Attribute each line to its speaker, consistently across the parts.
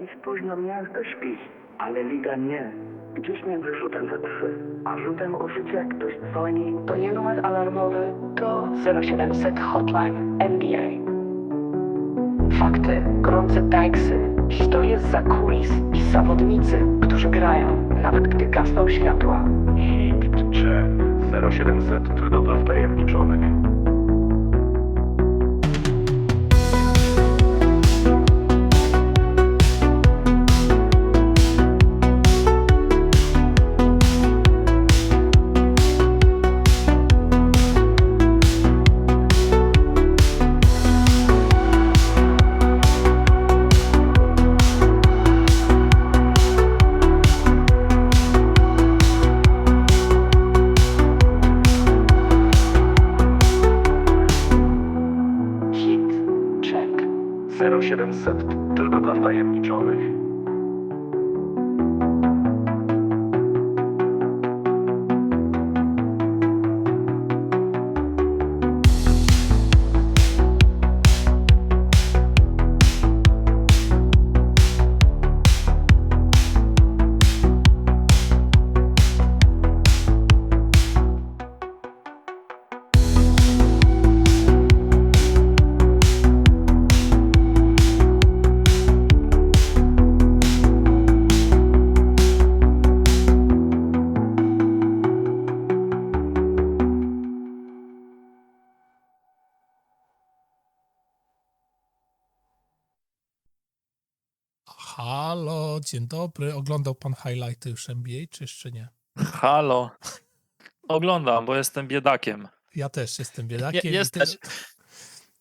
Speaker 1: Dziś późno miasto śpi, ale liga nie. Dziś między rzutem za trzy, a rzutem o życie jak ktoś dzwoni, to nie numer alarmowy, to 0700 Hotline NBA. Fakty, gorące taksy, historie z kulis i zawodnicy, którzy grają, nawet gdy gasną światła.
Speaker 2: Hit check 0700 tylko wtajemniczonych.
Speaker 1: Hit,
Speaker 2: 0700 tylko dla wtajemniczonych.
Speaker 3: Dzień dobry. Oglądał pan highlighty już NBA, czy jeszcze nie?
Speaker 4: Halo. Oglądam, bo jestem biedakiem.
Speaker 3: Ja też jestem
Speaker 4: Nie,
Speaker 3: biedakiem.
Speaker 4: nie
Speaker 3: i
Speaker 4: stać,
Speaker 3: też-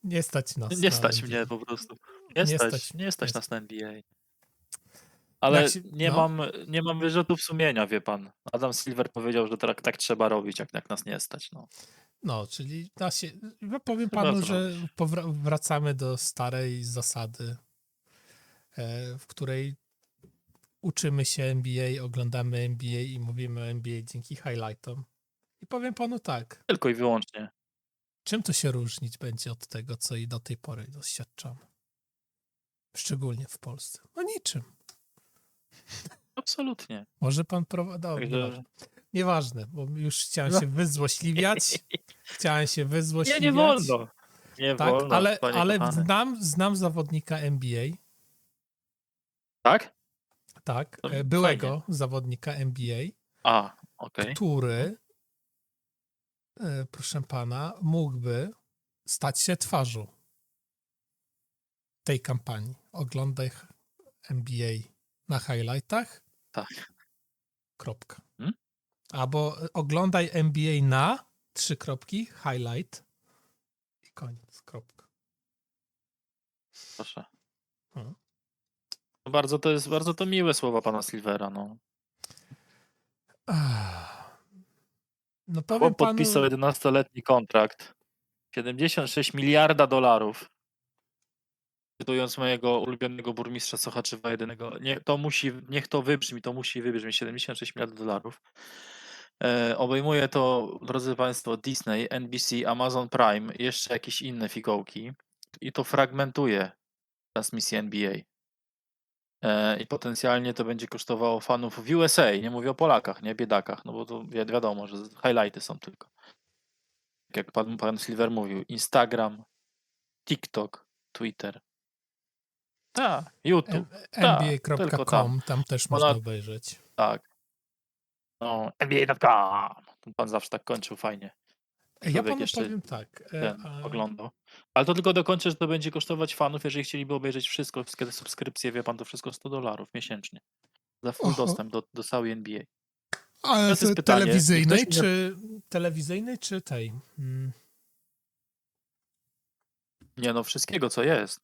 Speaker 3: Nie stać nas.
Speaker 4: nie stać
Speaker 3: NBA.
Speaker 4: mnie po prostu. Nie,
Speaker 3: Nie
Speaker 4: stać,
Speaker 3: stać,
Speaker 4: nie stać
Speaker 3: nie
Speaker 4: nas na NBA. Ale
Speaker 3: się-
Speaker 4: nie,
Speaker 3: no.
Speaker 4: mam, nie mam wyrzutów sumienia, wie pan. Adam Silver powiedział, że tak, tak trzeba robić, jak, jak nas nie stać. No.
Speaker 3: No, czyli da się. Ja powiem
Speaker 4: Trzeba
Speaker 3: panu, że wracamy do starej zasady, e, w której uczymy się NBA, oglądamy NBA i mówimy o NBA dzięki highlightom. I powiem panu tak,
Speaker 4: Tylko i wyłącznie.
Speaker 3: czym to się różnić będzie od tego, co i do tej pory doświadczamy? Szczególnie w Polsce. No niczym.
Speaker 4: Absolutnie.
Speaker 3: Może pan prowadzi.
Speaker 4: Także-
Speaker 3: Nieważne. bo już chciałem się wyzłośliwiać. Chciałem się
Speaker 4: Nie,
Speaker 3: wyzłośliwiać.
Speaker 4: nie wolno. Nie
Speaker 3: Tak,
Speaker 4: wolno,
Speaker 3: ale, ale znam, znam zawodnika NBA,
Speaker 4: Tak?
Speaker 3: Tak,
Speaker 4: To
Speaker 3: e, byłego zawodnika NBA,
Speaker 4: A, okej.
Speaker 3: który, e, proszę pana, mógłby stać się twarzą tej kampanii. Oglądaj NBA na highlightach.
Speaker 4: Tak.
Speaker 3: Kropka.
Speaker 4: Hmm?
Speaker 3: Albo e, oglądaj NBA na trzy kropki, highlight i koniec. Kropka.
Speaker 4: Proszę. No Bardzo to jest, bardzo to miłe słowa pana Silvera, no.
Speaker 3: Ach. No powiem
Speaker 4: Chłop
Speaker 3: panu,
Speaker 4: podpisał 11-letni kontrakt. 76 miliarda dolarów. Cytując mojego ulubionego burmistrza Sochaczewa jedynego, nie, to musi, niech to wybrzmi, to musi wybrzmieć 76 miliardów dolarów. E, obejmuje to, drodzy Państwo, Disney, NBC, Amazon Prime, jeszcze jakieś inne fikołki i to fragmentuje transmisję NBA. E, I potencjalnie to będzie kosztowało fanów w USA, nie mówię o Polakach, nie biedakach, no bo to wi- wiadomo, że highlighty są tylko. Tak Jak pan, pan Silver mówił, Instagram, TikTok, Twitter. Tak, YouTube, tak, tylko
Speaker 3: nba.com,
Speaker 4: tam.
Speaker 3: tam też
Speaker 4: Ponad-
Speaker 3: można obejrzeć.
Speaker 4: tak. No, NBA.com. Pan zawsze tak kończył fajnie.
Speaker 3: Ja
Speaker 4: człowiek
Speaker 3: panu
Speaker 4: jeszcze
Speaker 3: powiem tak. e,
Speaker 4: Ten,
Speaker 3: a-
Speaker 4: oglądał. Ale to tylko dokończę, że to będzie kosztować fanów, jeżeli chcieliby obejrzeć wszystko, wszystkie te subskrypcje, wie pan, to wszystko 100 dolarów miesięcznie. Za full
Speaker 3: Oho.
Speaker 4: dostęp do, do całej NBA.
Speaker 3: Ale
Speaker 4: teraz jest
Speaker 3: te-
Speaker 4: pytanie,
Speaker 3: telewizyjnej,
Speaker 4: ktoś mi-
Speaker 3: czy telewizyjnej, czy tej? Mm,
Speaker 4: Nie no, wszystkiego co jest.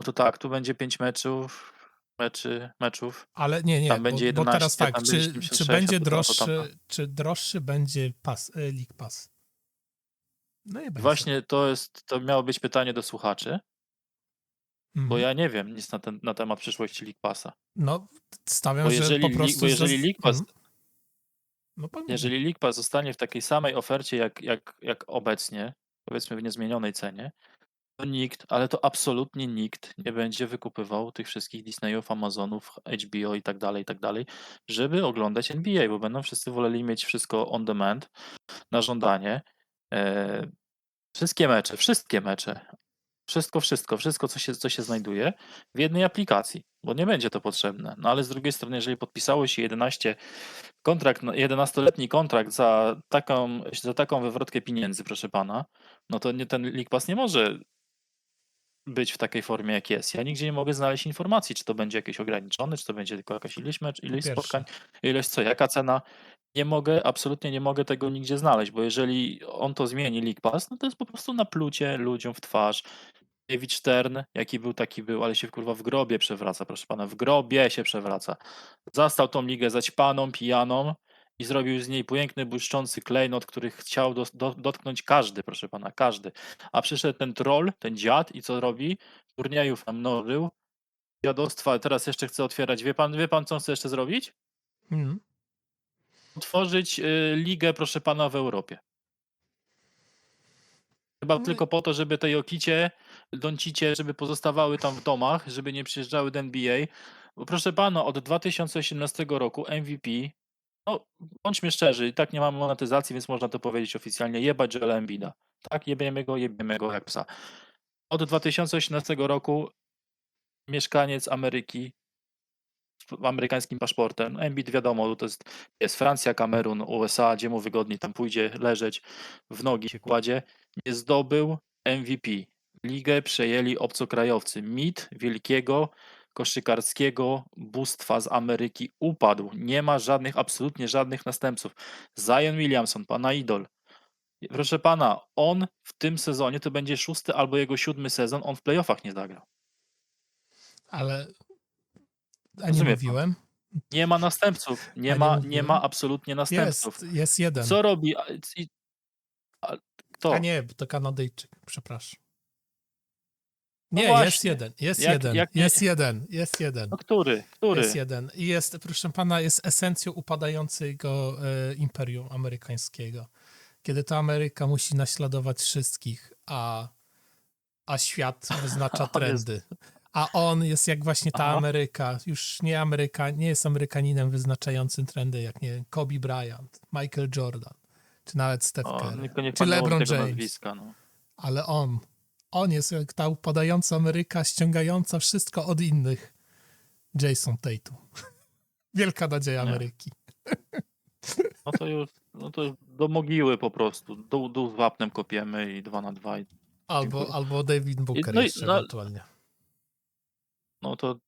Speaker 4: No to tak, tu będzie 5 meczów, meczy, meczów.
Speaker 3: Ale nie, nie,
Speaker 4: Tam
Speaker 3: bo,
Speaker 4: będzie
Speaker 3: bo
Speaker 4: 11,
Speaker 3: teraz tak,
Speaker 4: tam
Speaker 3: czy,
Speaker 4: będzie
Speaker 3: czy
Speaker 4: 76,
Speaker 3: będzie
Speaker 4: a to tam, to tam,
Speaker 3: droższy, czy droższy będzie pas, e, League Pass? No będzie.
Speaker 4: Właśnie to jest, to miało być pytanie do słuchaczy,
Speaker 3: Mhm.
Speaker 4: bo ja nie wiem nic na, ten, na temat przyszłości League Passa.
Speaker 3: No, stawiam,
Speaker 4: Bo
Speaker 3: że
Speaker 4: jeżeli,
Speaker 3: po
Speaker 4: li-
Speaker 3: prostu...
Speaker 4: bo jeżeli League Pass,
Speaker 3: Mhm. No, pan mówi.
Speaker 4: jeżeli League Pass zostanie w takiej samej ofercie jak, jak, jak obecnie, powiedzmy w niezmienionej cenie, to nikt, ale to absolutnie nikt nie będzie wykupywał tych wszystkich Disneyów, Amazonów, HBO i tak dalej, i tak dalej, żeby oglądać NBA, bo będą wszyscy woleli mieć wszystko on demand, na żądanie. E, wszystkie mecze, wszystkie mecze, wszystko, wszystko, wszystko, co się, co się znajduje w jednej aplikacji, bo nie będzie to potrzebne. No ale z drugiej strony, jeżeli podpisało się 11 kontrakt, no, 11-letni kontrakt za taką, za taką wywrotkę pieniędzy, proszę pana, no to nie, ten League Pass nie może być w takiej formie, jak jest. Ja nigdzie nie mogę znaleźć informacji, czy to będzie jakieś ograniczone, czy to będzie tylko jakaś ilość mecz, ilość
Speaker 3: pierwsze.
Speaker 4: spotkań, ilość co, jaka cena. Nie mogę, absolutnie nie mogę tego nigdzie znaleźć, bo jeżeli on to zmieni, League Pass, no to jest po prostu naplucie ludziom w twarz. David Stern, jaki był, taki był, ale się kurwa w grobie przewraca, proszę pana, w grobie się przewraca. Zastał tą ligę zaćpaną, pijaną i zrobił z niej piękny, błyszczący klejnot, który chciał dos- do, dotknąć każdy, proszę pana, każdy. A przyszedł ten troll, ten dziad i co robi? Turniejów nam mnożył, dziadostwa, teraz jeszcze chce otwierać. Wie pan, wie pan, co chce jeszcze zrobić?
Speaker 3: Mm.
Speaker 4: Utworzyć y, ligę, proszę pana, w Europie. Chyba
Speaker 3: No
Speaker 4: tylko po to, żeby te Jokicie, Doncicie, żeby pozostawały tam w domach, żeby nie przyjeżdżały do NBA. Bo proszę pana, od 2018 roku MVP, no bądźmy szczerzy, i tak nie mamy monetyzacji, więc można to powiedzieć oficjalnie, jebać Joela Embida. Tak, jebiemy go, jebiemy go jak psa. Od 2018 roku mieszkaniec Ameryki amerykańskim paszportem. Embiid wiadomo, to jest, jest Francja, Kamerun, USA, gdzie mu wygodniej tam pójdzie leżeć w nogi się kładzie. Nie zdobył MVP. Ligę przejęli obcokrajowcy. Mit wielkiego koszykarskiego bóstwa z Ameryki upadł. Nie ma żadnych, absolutnie żadnych następców. Zion Williamson, pana idol. Proszę pana, on w tym sezonie to będzie szósty albo jego siódmy sezon, on w playoffach nie zagrał.
Speaker 3: Ale. A nie
Speaker 4: Rozumie pan.
Speaker 3: mówiłem?
Speaker 4: Nie ma następców. Nie
Speaker 3: nie
Speaker 4: ma, nie ma absolutnie następców.
Speaker 3: Jest, jest jeden.
Speaker 4: Co robi? a- i- a- Kto?
Speaker 3: A nie, to Kanadyjczyk, przepraszam.
Speaker 4: No
Speaker 3: Nie, jest
Speaker 4: właśnie.
Speaker 3: jeden, jest
Speaker 4: Jak-
Speaker 3: jeden,
Speaker 4: jak nie-
Speaker 3: jest jeden, jest jeden.
Speaker 4: No który? Który?
Speaker 3: Jest jeden. I jest, proszę pana, jest esencją upadającego e, imperium amerykańskiego. Kiedy to Ameryka musi naśladować wszystkich, a, a świat wyznacza
Speaker 4: jest-
Speaker 3: trendy. A on jest jak właśnie ta
Speaker 4: Aha.
Speaker 3: Ameryka, już nie Ameryka, nie jest Amerykaninem wyznaczającym trendy, jak nie Kobe Bryant, Michael Jordan, czy nawet Steph Curry, czy LeBron James.
Speaker 4: nazwiska. No.
Speaker 3: Ale on, on jest jak ta upadająca Ameryka, ściągająca wszystko od innych. Jason Tatum. Wielka nadzieja
Speaker 4: Nie.
Speaker 3: Ameryki.
Speaker 4: no to już no to już do mogiły po prostu. Dół, dół z wapnem kopiemy i dwa na dwa. I,
Speaker 3: Albo, albo David Booker
Speaker 4: no i-
Speaker 3: jeszcze
Speaker 4: no-
Speaker 3: ewentualnie.
Speaker 4: No to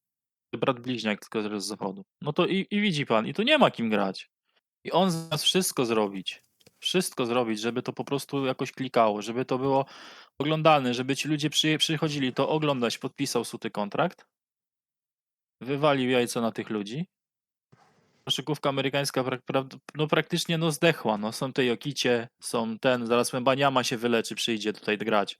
Speaker 4: brat bliźniak tylko z zachodu. No to i, i widzi pan, i tu nie ma kim grać. I on z nas wszystko zrobić. Wszystko zrobić, żeby to po prostu jakoś klikało, żeby to było oglądalne, żeby ci ludzie przyje, przychodzili to oglądać, podpisał suty kontrakt, wywalił jajco na tych ludzi. Koszykówka amerykańska pra, no praktycznie no zdechła. No. Są te Jokicie, są ten, zaraz Mbaniama się wyleczy, przyjdzie tutaj grać.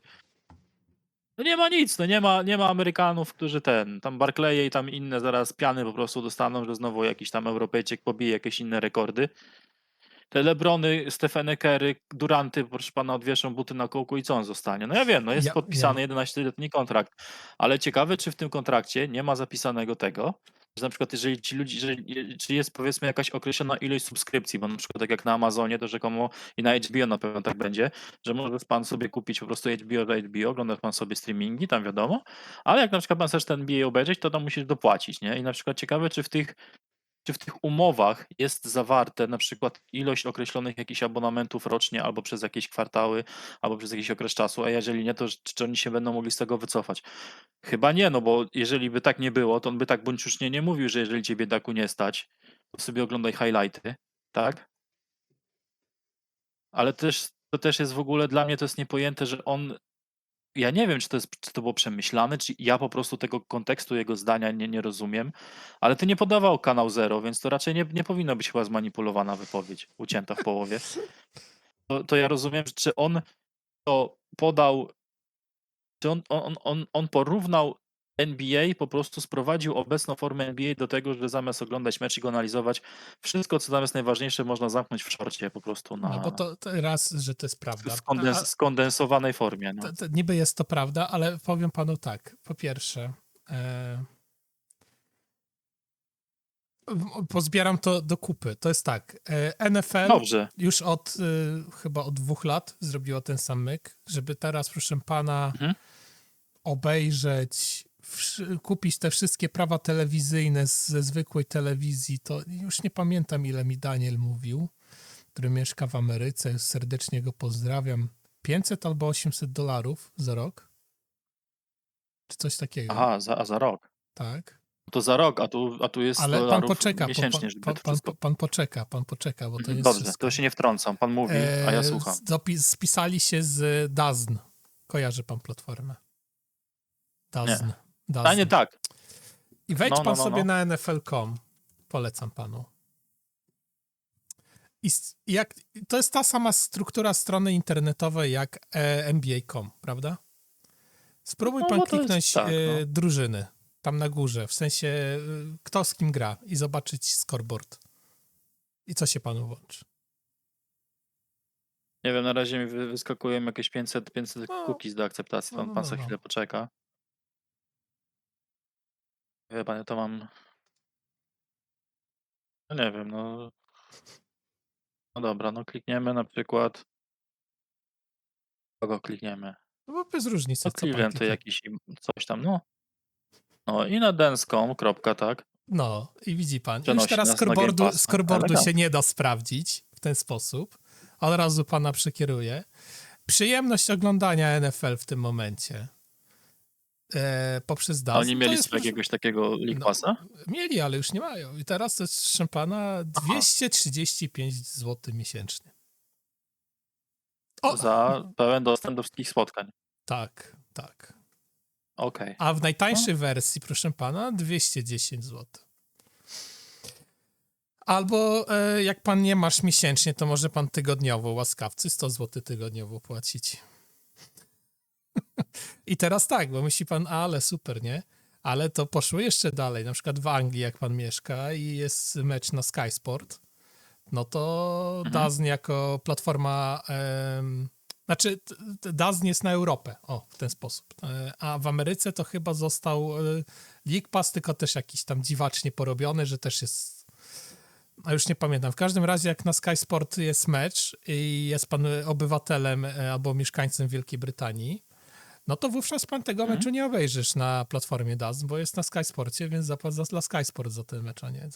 Speaker 4: No nie ma nic, no nie ma, nie ma Amerykanów, którzy ten, tam Barclaye i tam inne zaraz piany po prostu dostaną, że znowu jakiś tam Europejczyk pobije jakieś inne rekordy. Te Lebrony, Stefany Kerry, Duranty, proszę pana, odwieszą buty na kołku i co on zostanie? No ja wiem, no jest
Speaker 3: Ja-
Speaker 4: podpisany 11-letni kontrakt, ale ciekawe, czy w tym kontrakcie nie ma zapisanego tego, na przykład jeżeli ci ludzie, jeżeli, czy jest powiedzmy jakaś określona ilość subskrypcji, bo na przykład tak jak na Amazonie, to rzekomo i na HBO na pewno tak będzie, że może pan sobie kupić po prostu HBO za HBO, ogląda pan sobie streamingi, tam wiadomo, ale jak na przykład pan chcesz ten NBA obejrzeć, to tam musisz dopłacić, nie? I na przykład ciekawe, czy w tych czy w tych umowach jest zawarte na przykład ilość określonych jakichś abonamentów rocznie, albo przez jakieś kwartały, albo przez jakiś okres czasu, a jeżeli nie, to czy, oni się będą mogli z tego wycofać? Chyba nie, no bo jeżeli by tak nie było, to on by tak buńczucznie nie mówił, że jeżeli cię biedaku nie stać, to sobie oglądaj highlighty, tak? Ale też to też jest w ogóle dla mnie to jest niepojęte, że on ja nie wiem, czy to, jest, czy to było przemyślane, czy ja po prostu tego kontekstu jego zdania nie, nie rozumiem, ale ty nie podawał kanał Zero, więc to raczej nie, nie powinno być chyba zmanipulowana wypowiedź, ucięta w połowie. To, to ja rozumiem, czy on to podał, czy on, on, on, on porównał NBA po prostu sprowadził obecną formę NBA do tego, że zamiast oglądać mecz i go analizować, wszystko co tam jest najważniejsze można zamknąć w szorcie po prostu na
Speaker 3: No bo to, to raz, że to jest prawda.
Speaker 4: skondens-
Speaker 3: A-
Speaker 4: skondensowanej formie. No.
Speaker 3: To, to niby jest to prawda, ale powiem panu tak. Po pierwsze, e, w- pozbieram to do kupy. To jest tak. E, NFL
Speaker 4: Dobrze.
Speaker 3: już od e, chyba od dwóch lat zrobiło ten sam myk, żeby teraz, proszę pana,
Speaker 4: Mhm.
Speaker 3: obejrzeć, kupić te wszystkie prawa telewizyjne ze zwykłej telewizji. To już nie pamiętam, ile mi Daniel mówił, który mieszka w Ameryce. Serdecznie go pozdrawiam. 500 albo 800 dolarów za rok? Czy coś takiego?
Speaker 4: Aha, za, a za rok.
Speaker 3: Tak.
Speaker 4: To za rok, a tu, a tu jest
Speaker 3: Ale pan poczeka, po,
Speaker 4: miesięcznie,
Speaker 3: pan,
Speaker 4: żeby
Speaker 3: pan, pan, pan poczeka, pan poczeka, bo to jest
Speaker 4: Dobrze,
Speaker 3: wszystko.
Speaker 4: to się nie wtrącam. Pan mówi, a ja
Speaker 3: E,
Speaker 4: słucham.
Speaker 3: Spisali się z DAZN. Kojarzy pan platformę? DAZN.
Speaker 4: A nie tak.
Speaker 3: I wejdź
Speaker 4: No, no,
Speaker 3: pan
Speaker 4: no,
Speaker 3: sobie
Speaker 4: no.
Speaker 3: na NFL.com. Polecam panu. I jak, to jest ta sama struktura strony internetowej jak e, NBA.com, prawda? Spróbuj
Speaker 4: No,
Speaker 3: pan
Speaker 4: bo to jest
Speaker 3: kliknąć
Speaker 4: tak,
Speaker 3: e,
Speaker 4: no.
Speaker 3: drużyny tam na górze, w sensie e, kto z kim gra i zobaczyć scoreboard. I co się panu włączy?
Speaker 4: Nie wiem, na razie mi wy- wyskakują jakieś 500, 500
Speaker 3: No.
Speaker 4: cookies do akceptacji.
Speaker 3: No,
Speaker 4: Pan,
Speaker 3: no,
Speaker 4: pan
Speaker 3: no,
Speaker 4: za
Speaker 3: no.
Speaker 4: chwilę poczeka. Wie pan, ja to mam... No nie wiem, no... No dobra, no klikniemy na przykład... Kogo klikniemy?
Speaker 3: No bo bez różnicy,
Speaker 4: No
Speaker 3: co pan
Speaker 4: Cleveland to jakiś im- coś tam, no. No i na dance.com, kropka, tak.
Speaker 3: No i widzi pan, już
Speaker 4: Przenosi
Speaker 3: teraz
Speaker 4: nas na Game
Speaker 3: scoreboardu,
Speaker 4: Passa.
Speaker 3: scoreboardu
Speaker 4: Elegancko.
Speaker 3: się nie da sprawdzić w ten sposób. Od razu pana przekieruje. Przyjemność oglądania NFL w tym momencie. E, poprzez
Speaker 4: A
Speaker 3: DAS.
Speaker 4: oni
Speaker 3: to
Speaker 4: mieli sobie
Speaker 3: proszę-
Speaker 4: jakiegoś takiego
Speaker 3: No.
Speaker 4: Passa?
Speaker 3: Mieli, ale już nie mają. I teraz to jest, proszę pana, 235 zł miesięcznie. O,
Speaker 4: Za pełen dostęp do wszystkich spotkań.
Speaker 3: tak, tak.
Speaker 4: Okej.
Speaker 3: A w najtańszej wersji, proszę pana, 210 zł. Albo e, jak pan nie masz miesięcznie, to może pan tygodniowo łaskawcy 100 zł tygodniowo płacić. I teraz tak, bo myśli pan, ale super, nie? Ale to poszło jeszcze dalej. Na przykład w Anglii, jak pan mieszka i jest mecz na Sky Sport, no to
Speaker 4: Mhm.
Speaker 3: DAZN jako platforma. em, znaczy, DAZN jest na Europę, o, w ten sposób. E, A w Ameryce to chyba został e, League Pass, tylko też jakiś tam dziwacznie porobiony, że też jest. A już nie pamiętam. W każdym razie, jak na Sky Sport jest mecz i jest pan obywatelem e, albo mieszkańcem Wielkiej Brytanii, no to wówczas pan tego
Speaker 4: Mhm.
Speaker 3: meczu nie obejrzysz na platformie DAZN, bo jest na Sky Sporcie, więc zapłać za- dla Sky Sport za ten mecz, a nie.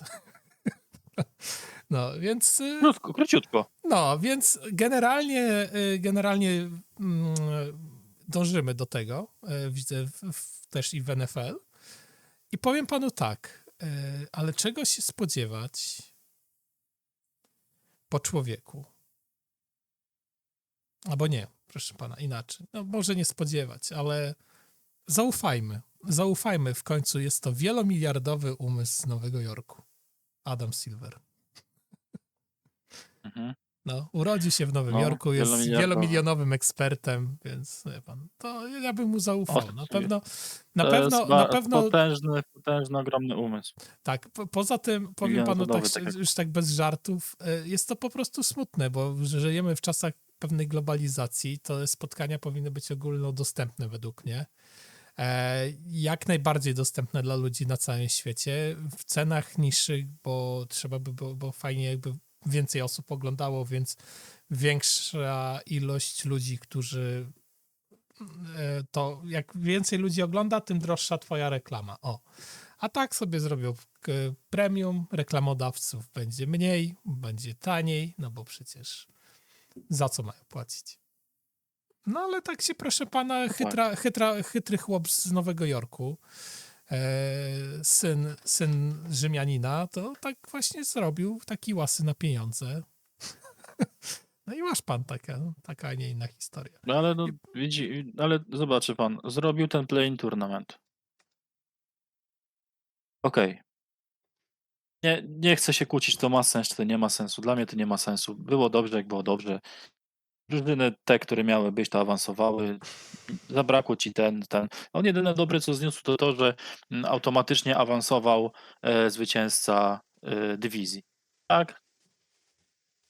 Speaker 3: No, więc. y,
Speaker 4: Krótko, króciutko.
Speaker 3: no, więc generalnie, y, generalnie mm, dążymy do tego, y, widzę też i w NFL. I powiem panu tak, ale czego się spodziewać po człowieku? Albo nie, proszę pana, inaczej. No, może nie spodziewać, ale zaufajmy. Zaufajmy, w końcu jest to wielomiliardowy umysł z Nowego Jorku. Adam Silver.
Speaker 4: Mhm.
Speaker 3: No, urodził się w Nowym
Speaker 4: No,
Speaker 3: Jorku, jest wielomilionowym ekspertem, więc wie pan, to ja bym mu zaufał.
Speaker 4: O,
Speaker 3: Na pewno, na pewno, na pewno,
Speaker 4: Potężny, potężny, ogromny umysł.
Speaker 3: tak. Po, poza tym, powiem panu tak,
Speaker 4: tak
Speaker 3: już tak bez żartów, e, jest to po prostu smutne, bo żyjemy w czasach pewnej globalizacji, to spotkania powinny być ogólnodostępne według mnie. E, Jak najbardziej dostępne dla ludzi na całym świecie, w cenach niższych, bo trzeba by było, bo fajnie jakby więcej osób oglądało, więc większa ilość ludzi, którzy e, to jak więcej ludzi ogląda, tym droższa twoja reklama. O. A tak sobie zrobią k- premium, reklamodawców będzie mniej, będzie taniej, no bo przecież za co mają płacić? No ale tak się, proszę pana, chytra, chytra, chytry chłop z Nowego Jorku, e, syn, syn Rzymianina, to tak właśnie zrobił taki łasy na pieniądze. No i masz pan taka, taka, a nie inna historia.
Speaker 4: No ale no, widzi, ale zobaczy pan, zrobił ten play-in tournament. Okej. Nie, nie chcę się kłócić, to ma sens, czy to nie ma sensu. Dla mnie to nie ma sensu. Było dobrze, jak było dobrze. drużyny te, które miały być, to awansowały. Zabrakło ci ten, ten. On jedyne dobre, co zniósł, to to, że mm, automatycznie awansował e, zwycięzca e, dywizji. Tak?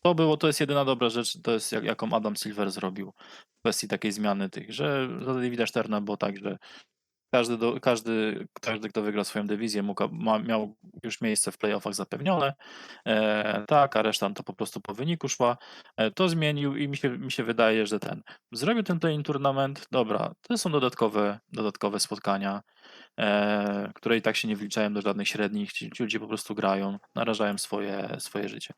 Speaker 4: To było, to jest jedyna dobra rzecz, to jest jak, jaką Adam Silver zrobił w kwestii takiej zmiany tych, że za Davida Szterna było tak, że każdy, do, każdy, każdy, kto wygrał swoją dywizję, mógł, ma, miał już miejsce w playoffach zapewnione. E, tak, a reszta to po prostu po wyniku szła. E, to zmienił i mi się, mi się wydaje, że ten. Zrobił ten play tournament. Dobra, to są dodatkowe, dodatkowe spotkania, e, które i tak się nie wliczają do żadnych średnich. Ci, ludzie po prostu grają, narażają swoje, swoje życie.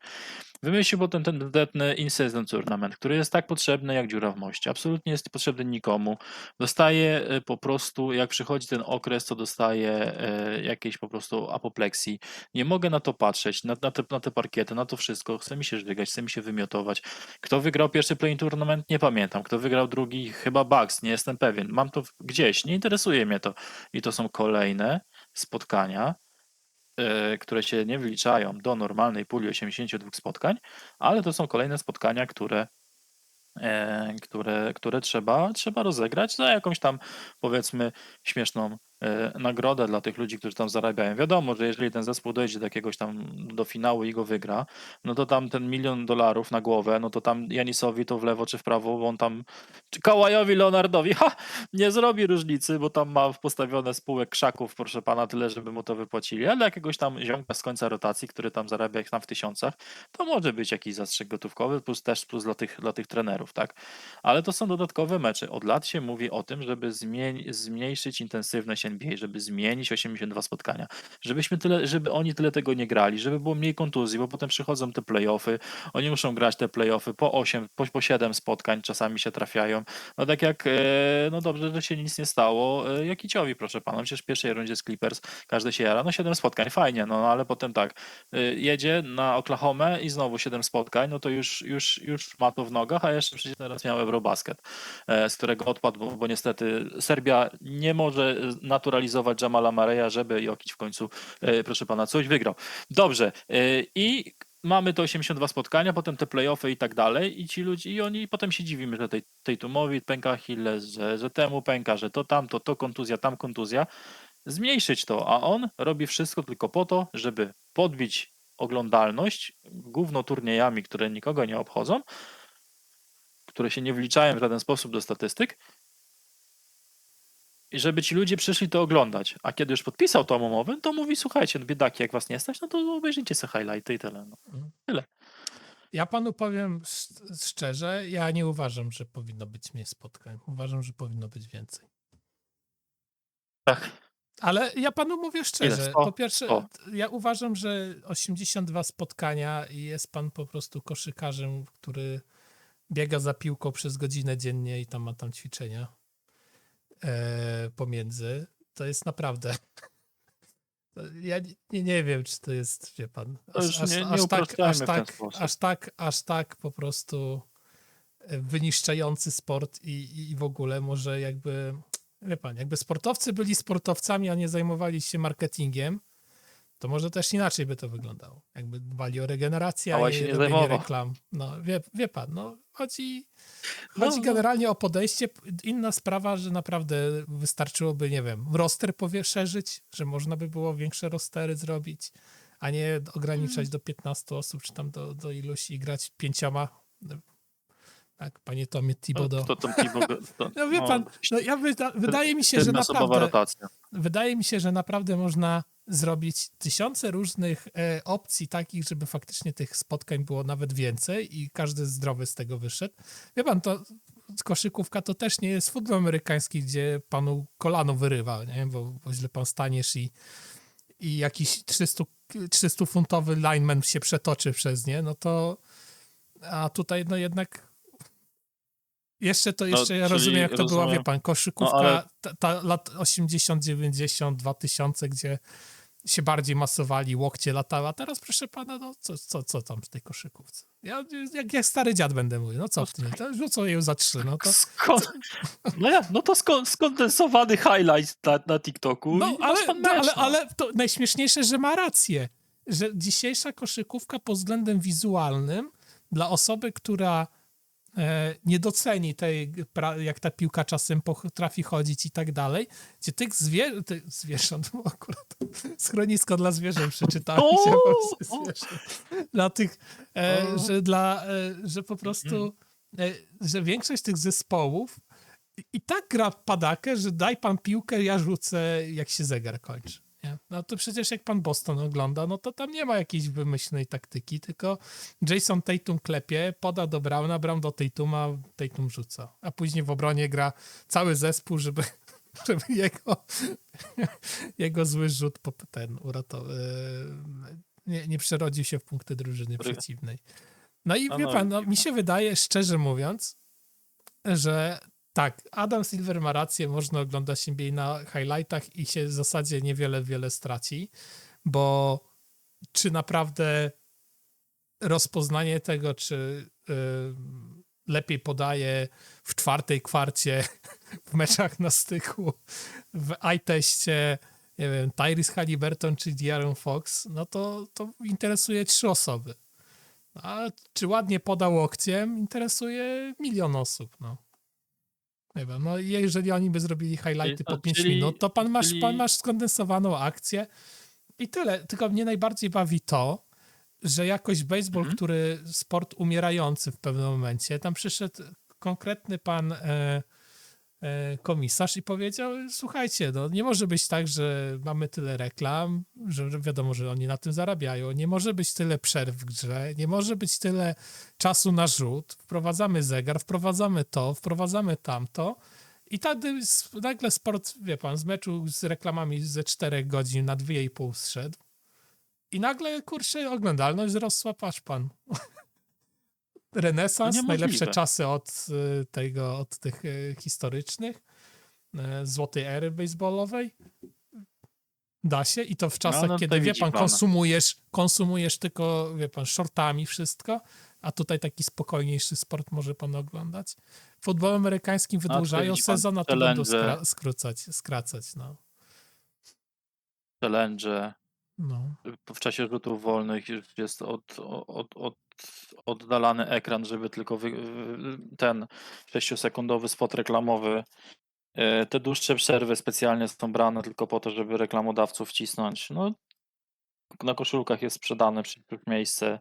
Speaker 4: Wymyślił potem ten dodatny in-season tournament, który jest tak potrzebny jak dziura w moście. Absolutnie jest potrzebny nikomu. Dostaje e, po prostu, jak przychodzi ten okres, to dostaje e, jakiejś po prostu apopleksji. Nie mogę na to patrzeć, na, na, te, na te parkiety, na to wszystko. Chce mi się żygać, chce mi się wymiotować. Kto wygrał pierwszy play tournament? Nie pamiętam. Kto wygrał drugi? Chyba Bugs, nie jestem pewien. Mam to gdzieś, nie interesuje mnie to. I to są kolejne spotkania, e, które się nie wliczają do normalnej puli 82 spotkań, ale to są kolejne spotkania, które, e, które, które trzeba, trzeba rozegrać za jakąś tam powiedzmy śmieszną nagrodę dla tych ludzi, którzy tam zarabiają. Wiadomo, że jeżeli ten zespół dojdzie do jakiegoś tam do finału i go wygra, no to tam ten milion dolarów na głowę, no to tam Janisowi to w lewo czy w prawo, bo on tam, czy Kałajowi Leonardowi, ha, nie zrobi różnicy, bo tam ma postawione spółek krzaków, proszę pana, tyle, żeby mu to wypłacili, ale jakiegoś tam ziomka z końca rotacji, który tam zarabia jak tam w tysiącach, to może być jakiś zastrzyk gotówkowy, plus też plus dla tych, dla tych trenerów, tak? Ale to są dodatkowe mecze. Od lat się mówi o tym, żeby zmieni- zmniejszyć intensywność NBA, żeby zmienić 82 spotkania, żebyśmy tyle, żeby oni tyle tego nie grali, żeby było mniej kontuzji, bo potem przychodzą te playoffy, oni muszą grać te playoffy po 8, po, po 7 spotkań, czasami się trafiają. No tak jak, e, no dobrze, że się nic nie stało e, Jakiciowi, proszę pana, przecież w pierwszej rundzie z Clippers każdy się jara, no 7 spotkań, fajnie, no ale potem tak, e, jedzie na Oklahomę i znowu 7 spotkań, no to już, już, już ma to w nogach, a jeszcze przecież teraz miał Eurobasket, z którego odpadł, bo, bo niestety Serbia nie może naturalizować Jamala Mareja, żeby Jokic w końcu, e, proszę pana, coś wygrał. Dobrze, e, i mamy te 82 spotkania, potem te playoffy i tak dalej i ci ludzie, i oni potem się dziwimy, że tej, tej tumowi pęka Achilles, że, że temu pęka, że to tamto, to kontuzja, tam kontuzja. Zmniejszyć to, a on robi wszystko tylko po to, żeby podbić oglądalność główno turniejami, które nikogo nie obchodzą, które się nie wliczają w żaden sposób do statystyk, i żeby ci ludzie przyszli to oglądać. A kiedy już podpisał tą umowę, to mówi, słuchajcie, no biedaki, jak was nie stać, no to obejrzyjcie sobie highlighty i tyle. No.
Speaker 3: Ja panu powiem sz- szczerze, ja nie uważam, że powinno być mniej spotkań. Uważam, że powinno być więcej.
Speaker 4: Tak.
Speaker 3: Ale ja panu mówię szczerze. Po pierwsze,
Speaker 4: Sto.
Speaker 3: ja uważam, że 82 spotkania i jest pan po prostu koszykarzem, który biega za piłką przez godzinę dziennie i tam ma tam ćwiczenia pomiędzy. To jest naprawdę. Ja nie, nie wiem, czy to jest, wie pan,
Speaker 4: nie- nie
Speaker 3: tak, aż tak, aż tak, aż tak po prostu e, wyniszczający sport i, i- i w ogóle może jakby, wie pan, jakby sportowcy byli sportowcami, a nie zajmowali się marketingiem, to może też inaczej by to wyglądało. Jakby dbali o regenerację, a nie,
Speaker 4: się nie
Speaker 3: robienie
Speaker 4: zajmował.
Speaker 3: reklam. No, wie, wie pan, no chodzi,
Speaker 4: No,
Speaker 3: chodzi
Speaker 4: no.
Speaker 3: generalnie o podejście. Inna sprawa, że naprawdę wystarczyłoby, nie wiem, roster poszerzyć, że można by było większe rostery zrobić, a nie ograniczać
Speaker 4: Mm.
Speaker 3: do 15 osób, czy tam do, do iluś i grać pięcioma. Tak, panie Tomie Thibodeau.
Speaker 4: No, to, to,
Speaker 3: No wie pan, no ja wyda, wydaje mi się, że naprawdę,
Speaker 4: rotacja.
Speaker 3: wydaje mi się, że naprawdę można zrobić tysiące różnych e, opcji takich, żeby faktycznie tych spotkań było nawet więcej i każdy zdrowy z tego wyszedł. Wie pan, to koszykówka to też nie jest futbol amerykański, gdzie panu kolano wyrywa, nie? Bo, bo źle pan staniesz i, i jakiś 300, 300-funtowy lineman się przetoczy przez nie, no to a tutaj no jednak jeszcze to jeszcze ja
Speaker 4: czyli
Speaker 3: rozumiem, jak to była, wie
Speaker 4: rozumiem.
Speaker 3: pan, koszykówka
Speaker 4: No, ale-
Speaker 3: ta, ta lat 80, 90, 2000, gdzie się bardziej masowali, łokcie latały, a teraz proszę pana, no co, co, co tam w tej koszykówce? Ja jak, jak stary dziad będę mówił, no co w tym, to rzucą ją za trzy, no to...
Speaker 4: Skąd, no, ja, no to skon, skondensowany highlight na, na TikToku.
Speaker 3: No,
Speaker 4: masz
Speaker 3: ale,
Speaker 4: pan
Speaker 3: no,
Speaker 4: mecz,
Speaker 3: ale,
Speaker 4: no.
Speaker 3: ale to najśmieszniejsze, że ma rację, że dzisiejsza koszykówka pod względem wizualnym dla osoby, która nie doceni tej, jak ta piłka czasem potrafi chodzić i tak dalej, gdzie tych, zwier- tych zwierząt, bo akurat schronisko dla zwierząt przeczytałem,
Speaker 4: O!
Speaker 3: się
Speaker 4: O!
Speaker 3: dla tych, e, że dla, e, że po prostu, e, że większość tych zespołów i tak gra padakę, że daj pan piłkę, ja rzucę, jak się zegar kończy. Nie? No to przecież jak pan Boston ogląda, no to tam nie ma jakiejś wymyślnej taktyki, tylko Jason Tatum klepie, poda do Browna, Brown do Tatuma, Tatum rzuca. A później w obronie gra cały zespół, żeby, żeby jego, jego zły rzut po ten uratował. Nie, nie przerodził się w punkty drużyny przeciwnej. No i wie
Speaker 4: no,
Speaker 3: pan, no, mi się wydaje, szczerze mówiąc, że tak, Adam Silver ma rację, można oglądać NBA na highlightach i się w zasadzie niewiele, wiele straci, bo czy naprawdę rozpoznanie tego, czy y, lepiej podaje w czwartej kwarcie w meczach na styku, w eye-teście, nie wiem, Tyrese Halliburton czy De'Aaron Fox, no to, to interesuje trzy osoby. A czy ładnie poda łokciem, interesuje milion osób, no. Nie wiem, no jeżeli oni by zrobili highlighty po 5
Speaker 4: czyli-
Speaker 3: minut, to pan masz,
Speaker 4: czyli-
Speaker 3: pan masz skondensowaną akcję i tyle. Tylko mnie najbardziej bawi to, że jakoś baseball,
Speaker 4: Mhm.
Speaker 3: który sport umierający w pewnym momencie, tam przyszedł konkretny pan e, komisarz i powiedział, słuchajcie, no nie może być tak, że mamy tyle reklam, że wiadomo, że oni na tym zarabiają, nie może być tyle przerw w grze, nie może być tyle czasu na rzut, wprowadzamy zegar, wprowadzamy to, wprowadzamy tamto. I wtedy nagle sport, wie pan, z meczu z reklamami ze 4 godzin na 2,5 zszedł. I nagle, kurczę, oglądalność wzrosła, patrz pan. Renesans,
Speaker 4: No
Speaker 3: najlepsze czasy od y, tego, od tych y, historycznych, y, złotej ery baseballowej. Da się i to w czasach,
Speaker 4: no
Speaker 3: kiedy,
Speaker 4: tutaj
Speaker 3: wie pan, konsumujesz, konsumujesz tylko, wie pan, shortami wszystko, a tutaj taki spokojniejszy sport może pan oglądać. W futbolu amerykańskim
Speaker 4: tutaj
Speaker 3: wydłużają
Speaker 4: pan
Speaker 3: sezon, a tu będą skra- skrócać, skracać, no.
Speaker 4: challenge
Speaker 3: no.
Speaker 4: w czasie rzutów wolnych jest od, od, od, oddalany ekran, żeby tylko wy, wy- ten 6-sekundowy spot reklamowy. E, Te dłuższe przerwy specjalnie są brane tylko po to, żeby reklamodawców wcisnąć. No, na koszulkach jest sprzedane miejsce.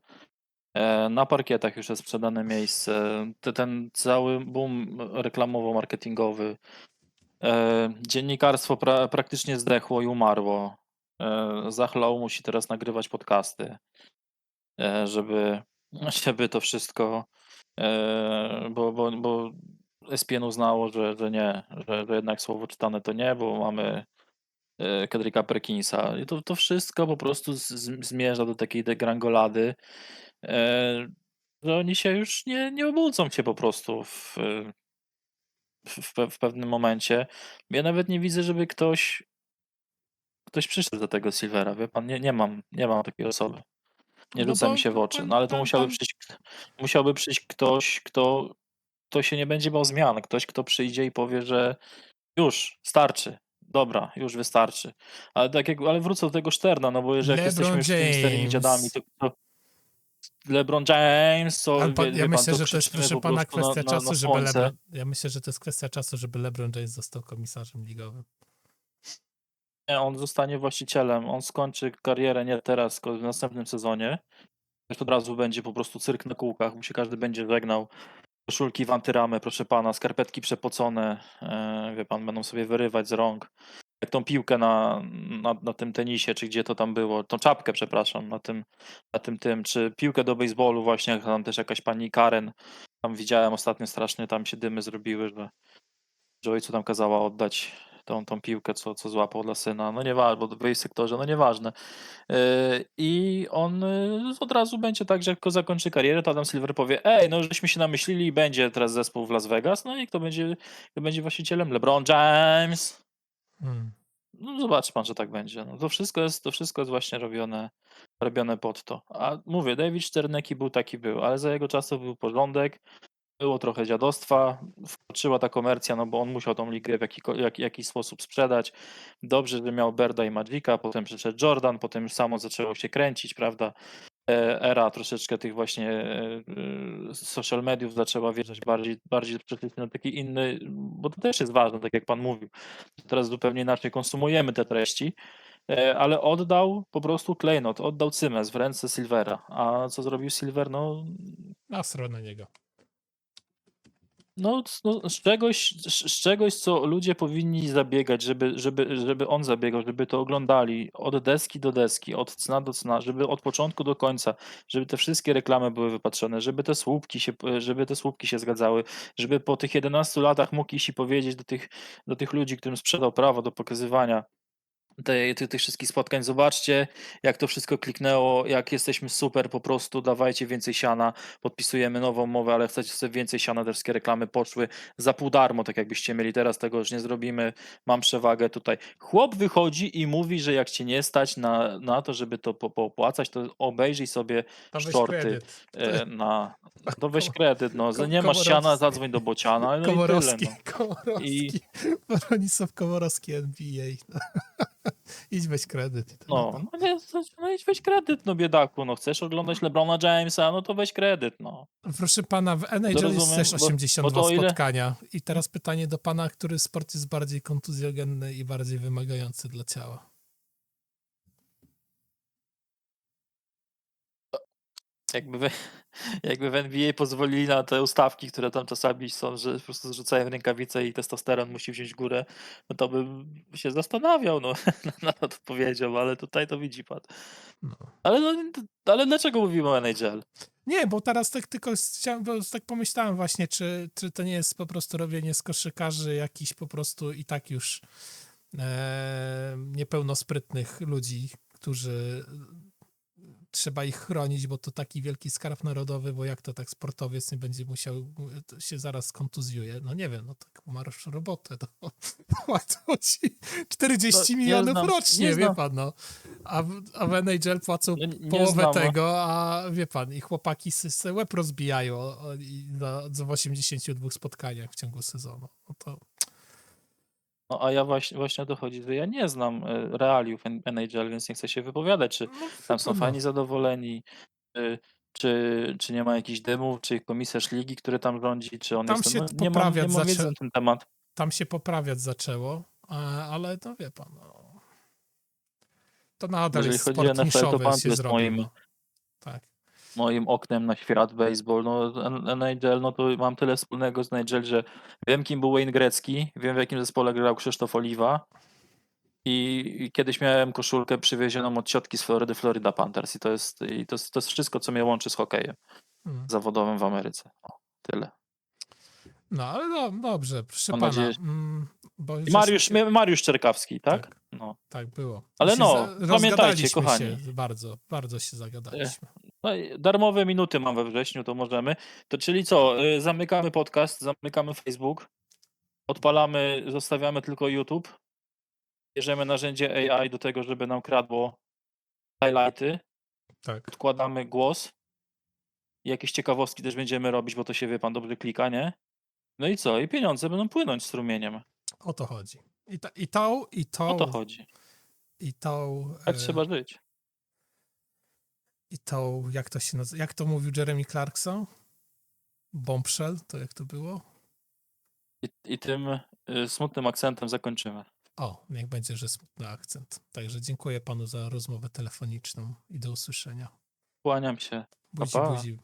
Speaker 4: Na parkietach już jest sprzedane miejsce. Te- Ten cały boom reklamowo-marketingowy. E, Dziennikarstwo pra, praktycznie zdechło i umarło. E, Zachlał musi teraz nagrywać podcasty, e, żeby, żeby to wszystko, e, bo, bo, bo ESPN uznało, że, że nie, że, że jednak słowo czytane to nie, bo mamy e, Kedricka Perkinsa. I to, to wszystko po prostu z, zmierza do takiej degrangolady, e, że oni się już nie, nie obudzą się po prostu w, w, w pewnym momencie. Ja nawet nie widzę, żeby ktoś ktoś przyszedł do tego Silvera, wie pan, nie, nie mam, nie mam takiej osoby. Nie
Speaker 3: No
Speaker 4: rzuca
Speaker 3: bo
Speaker 4: mi się w oczy. No ale to musiałby przyjść, musiałby przyjść ktoś, kto, kto się nie będzie bał zmian. Ktoś, kto przyjdzie i powie, że już, starczy. Dobra, już wystarczy. Ale tak jak, ale wrócę do tego Szterna, no bo jeżeli
Speaker 3: LeBron
Speaker 4: jesteśmy już tymi starymi dziadami, to, to LeBron James, to
Speaker 3: pan,
Speaker 4: wie,
Speaker 3: ja
Speaker 4: wie pan,
Speaker 3: myślę,
Speaker 4: to
Speaker 3: że to jest, proszę pana,
Speaker 4: na-
Speaker 3: kwestia
Speaker 4: na- na
Speaker 3: czasu, żeby. LeBron, ja myślę, że to jest kwestia czasu, żeby LeBron James został komisarzem ligowym.
Speaker 4: Nie, on zostanie właścicielem. On skończy karierę nie teraz, tylko w następnym sezonie. Już od razu będzie po prostu cyrk na kółkach, bo się każdy będzie żegnał. Koszulki w antyramę, proszę pana, skarpetki przepocone, e, wie pan, będą sobie wyrywać z rąk. Jak tą piłkę na, na, na tym tenisie, czy gdzie to tam było, tą czapkę, przepraszam, na tym, na tym tym, czy piłkę do baseballu właśnie, tam też jakaś pani Karen, tam widziałem ostatnio strasznie, tam się dymy zrobiły, że, że ojcu tam kazała oddać tą, tą piłkę, co, co złapał dla syna. No nieważne, bo w jej sektorze, no nieważne. Yy, I on yy, od razu będzie tak, że jak zakończy karierę, to Adam Silver powie, ej, no żeśmy się namyślili i będzie teraz zespół w Las Vegas, no i kto będzie, kto będzie właścicielem? LeBron James.
Speaker 3: Hmm.
Speaker 4: No zobaczy pan, że tak będzie. No to wszystko jest, to wszystko jest właśnie robione, robione pod to. A mówię, David Czernecki był taki był, ale za jego czasów był porządek, było trochę dziadostwa, wkroczyła ta komercja, no bo on musiał tą ligę w jaki, jak, jakiś sposób sprzedać. Dobrze, że miał Berda i Magica, potem przyszedł Jordan, potem już samo zaczęło się kręcić, prawda? e, era troszeczkę tych właśnie e, e, social mediów zaczęła wjeżdżać bardziej, bardziej na taki inny, bo to też jest ważne, tak jak pan mówił. Teraz zupełnie inaczej konsumujemy te treści, ale oddał po prostu klejnot, oddał cymes w ręce Silvera. A co zrobił Silver? No,
Speaker 3: Nasro na niego.
Speaker 4: No, no z, czegoś, z, czegoś, co ludzie powinni zabiegać, żeby, żeby, żeby on zabiegał, żeby to oglądali od deski do deski, od cna do cna, żeby od początku do końca, żeby te wszystkie reklamy były wypatrzone, żeby te słupki się, żeby te słupki się zgadzały, żeby po tych 11 latach mógł iść i powiedzieć do tych, do tych ludzi, którym sprzedał prawo do pokazywania tej, tych, tych wszystkich spotkań. Zobaczcie, jak to wszystko kliknęło, jak jesteśmy super, po prostu dawajcie więcej siana, podpisujemy nową umowę, ale chcecie sobie więcej siana, te wszystkie reklamy poszły za pół darmo, tak jakbyście mieli teraz, tego już nie zrobimy, mam przewagę tutaj. Chłop wychodzi i mówi, że jak cię nie stać na, na to, żeby to po- poopłacać, to obejrzyj sobie
Speaker 3: To
Speaker 4: Shorty. e, na... To weź kredyt, no, nie masz siana,
Speaker 3: Komorowski.
Speaker 4: zadzwoń do Bociana, no i tyle,
Speaker 3: Komorowski,
Speaker 4: no.
Speaker 3: Komorowski. Bronisław Komorowski NBA. No. Idź weź kredyt.
Speaker 4: No, no, nie, no idź weź kredyt, no biedaku, no chcesz oglądać LeBrona Jamesa, no to weź kredyt, no.
Speaker 3: Proszę pana, w NHL jest
Speaker 4: rozumiem,
Speaker 3: też
Speaker 4: bo- bo
Speaker 3: 82
Speaker 4: to o ile-
Speaker 3: spotkania. I teraz pytanie do pana, który sport jest bardziej kontuzjogenny i bardziej wymagający dla ciała?
Speaker 4: Jakby, we, jakby w NBA pozwolili na te ustawki, które tam czasami są, że po prostu zrzucają rękawice i testosteron musi wziąć górę, no to bym się zastanawiał, no, na to powiedział, ale tutaj to widzi pan.
Speaker 3: No.
Speaker 4: Ale, no, ale dlaczego mówimy o NHL?
Speaker 3: Nie, bo teraz tak tylko chciałem, bo tak pomyślałem właśnie, czy, czy to nie jest po prostu robienie z koszykarzy jakiś po prostu i tak już e, niepełnosprytnych ludzi, którzy trzeba ich chronić, bo to taki wielki skarb narodowy, bo jak to tak sportowiec nie będzie musiał, to się zaraz skontuzjuje. No nie wiem, no tak masz robotę. To, płacą ci 40
Speaker 4: No, nie
Speaker 3: milionów
Speaker 4: znam-
Speaker 3: rocznie,
Speaker 4: nie
Speaker 3: wie
Speaker 4: znam.
Speaker 3: pan, no. A, a w NHL płacą
Speaker 4: No, nie
Speaker 3: połowę
Speaker 4: znam, no.
Speaker 3: tego, a wie pan, i chłopaki se łeb rozbijają o, i na, w 82 spotkaniach w ciągu sezonu. No to
Speaker 4: No, a ja właśnie, właśnie o to chodzi, że ja nie znam e, realiów N- NHL, więc nie chcę się wypowiadać, czy tam są fani zadowoleni, czy, czy, czy nie ma jakichś dymów, czy komisarz ligi, który tam rządzi, czy on
Speaker 3: Tam
Speaker 4: jest...
Speaker 3: się
Speaker 4: No, nie mam, nie
Speaker 3: poprawiać
Speaker 4: mam wiedzy
Speaker 3: zaczę-
Speaker 4: na ten temat.
Speaker 3: tam się poprawiać zaczęło, a- ale no wie pan, no, to nadal
Speaker 4: Jeżeli
Speaker 3: jest
Speaker 4: chodzi o
Speaker 3: sport
Speaker 4: NFL, to
Speaker 3: niszowy się zrobił.
Speaker 4: moim-
Speaker 3: no. Tak.
Speaker 4: Moim oknem na świat baseball. No, N- NHL, no to mam tyle wspólnego z NHL, że wiem, kim był Wayne Gretzky, wiem, w jakim zespole grał Krzysztof Oliwa i, kiedyś miałem koszulkę przywiezioną od ciotki z Florydy, Florida Panthers i to jest, i to, to jest wszystko, co mnie łączy z hokejem
Speaker 3: Mm.
Speaker 4: zawodowym w Ameryce. O, tyle.
Speaker 3: No, ale no, dobrze, proszę
Speaker 4: Mam
Speaker 3: pana.
Speaker 4: nadzieję,
Speaker 3: mm,
Speaker 4: Mariusz,
Speaker 3: jest-
Speaker 4: Mariusz Czerkawski, tak?
Speaker 3: Tak.
Speaker 4: No.
Speaker 3: Tak było.
Speaker 4: Ale no, pamiętajcie, kochani.
Speaker 3: Bardzo, bardzo się zagadaliśmy.
Speaker 4: No, i darmowe minuty mam we wrześniu, to możemy. To czyli co, y, zamykamy podcast, zamykamy Facebook, odpalamy, zostawiamy tylko YouTube, bierzemy narzędzie AI do tego, żeby nam kradło highlighty,
Speaker 3: Tak.
Speaker 4: odkładamy głos jakieś ciekawostki też będziemy robić, bo to się, wie pan, dobrze klika, nie? No i co? I pieniądze będą płynąć strumieniem.
Speaker 3: O to chodzi. I, ta, i tą, i tą,
Speaker 4: O to chodzi.
Speaker 3: i tą,
Speaker 4: Tak
Speaker 3: e,
Speaker 4: trzeba żyć.
Speaker 3: I tą, jak to się nazywa, jak to mówił Jeremy Clarkson? Bombshell, to jak to było?
Speaker 4: I, i tym y, smutnym akcentem zakończymy.
Speaker 3: O, niech będzie, że smutny akcent. Także dziękuję panu za rozmowę telefoniczną i do usłyszenia.
Speaker 4: Kłaniam się.
Speaker 3: Buzi,
Speaker 4: Pa, pa.
Speaker 3: buzi.